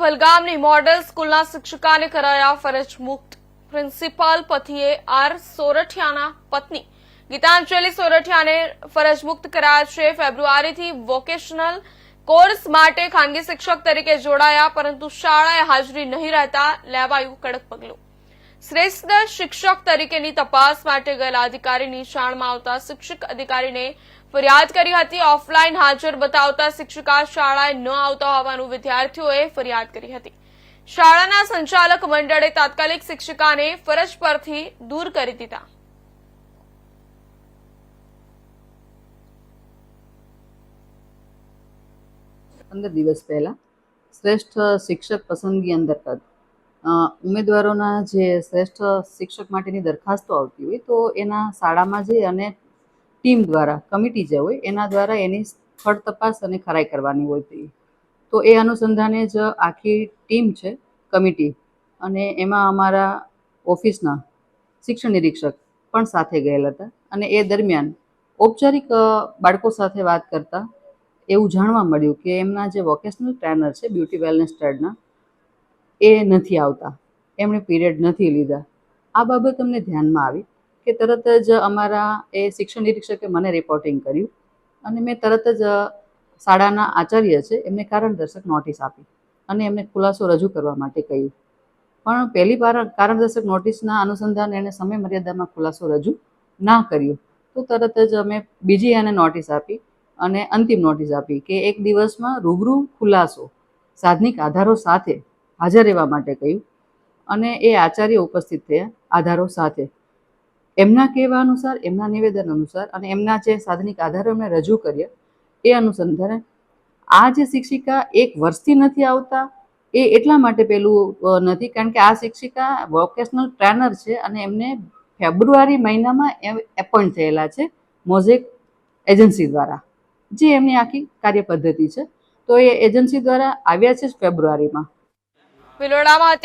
વલગામની model સ્કૂલના શિક્ષિકાને કરાયા ફરજ મુક્ત. પ્રિન્સિપાલ પતિએ આર સોરઠિયાના પત્ની ગીતાંજલિ સોરઠિયાને ફરજ મુક્ત કરાયા છે. ફેબ્રુઆરીથી વોકેશનલ કોર્સ માટે ખાનગી શિક્ષક તરીકે જોડાયા, પરંતુ શાળાએ હાજરી નહીં રહેતા લેવાયું કડક પગલું. શ્રેષ્ઠ શિક્ષક તરીકેની તપાસ માટે ગયેલા અધિકારીની જાણમાં આવતા શિક્ષક અધિકારીને ફરિયાદ કરી હતી. ઓફલાઈન હાજર બતાવતા શિક્ષિકા શાળાએ ન આવતા હોવાનું વિદ્યાર્થીઓએ ફરિયાદ કરી હતી. શાળાના સંચાલક મંડળે તાત્કાલિક શિક્ષિકાને ફરજ પરથી દૂર કરી દીધા. પંદર દિવસ પહેલા શ્રેષ્ઠ શિક્ષક પસંદગી અંતર્ગત ઉમેદવારોના જે શ્રેષ્ઠ શિક્ષક માટેની દરખાસ્તો આવતી હોય તો એના શાળામાં જઈ અને ટીમ દ્વારા, કમિટી જે હોય એના દ્વારા એની સ્થળ તપાસ અને ખરાઈ કરવાની હતી તો. એ અનુસંધાને જ આખી ટીમ છે, કમિટી અને એમાં અમારા ઓફિસના શિક્ષણ નિરીક્ષક પણ સાથે ગયેલા હતા અને એ દરમિયાન ઔપચારિક બાળકો સાથે વાત કરતા એવું જાણવા મળ્યું કે એમના જે વોકેશનલ ટ્રેનર છે, બ્યુટી વેલનેસ ટ્રેડના એ નથી આવતા. એમણે પીરિયડ નથી લીધા. આ બાબત અમને ધ્યાનમાં આવી કે તરત જ અમારા એ શિક્ષણ નિરીક્ષકે મને રિપોર્ટિંગ કર્યું અને મેં તરત જ શાળાના આચાર્ય છે એમને કારણદર્શક નોટિસ આપી અને એમને ખુલાસો રજૂ કરવા માટે કહ્યું. પણ પહેલી કારણદર્શક નોટિસના અનુસંધાને એણે સમય મર્યાદામાં ખુલાસો રજૂ ના કર્યો. તો તરત જ અમે બીજી એને નોટિસ આપી અને અંતિમ નોટિસ આપી કે એક દિવસમાં રૂબરૂ ખુલાસો, સાધનિક આધારો સાથે હાજર રહેવા માટે કહ્યું. અને એ આચાર્ય ઉપસ્થિત થયા આધારો સાથે. એમના કહેવા અનુસાર, એમના નિવેદન અનુસાર અને એમના જે સાધનિક આધારો એમણે રજૂ કર્યા, એ અનુસંધાને આ જે શિક્ષિકા એક વર્ષથી નથી આવતા, એ એટલા માટે પેલું નથી. કારણ કે આ શિક્ષિકા વોકેશનલ ટ્રેનર છે અને એમને ફેબ્રુઆરી મહિનામાં એમ એપોઇન્ટ થયેલા છે મોઝેક એજન્સી દ્વારા. જે એમની આખી કાર્ય પદ્ધતિ છે. તો એ એજન્સી દ્વારા આવ્યા છે જ ફેબ્રુઆરીમાં. ભિલોડામાં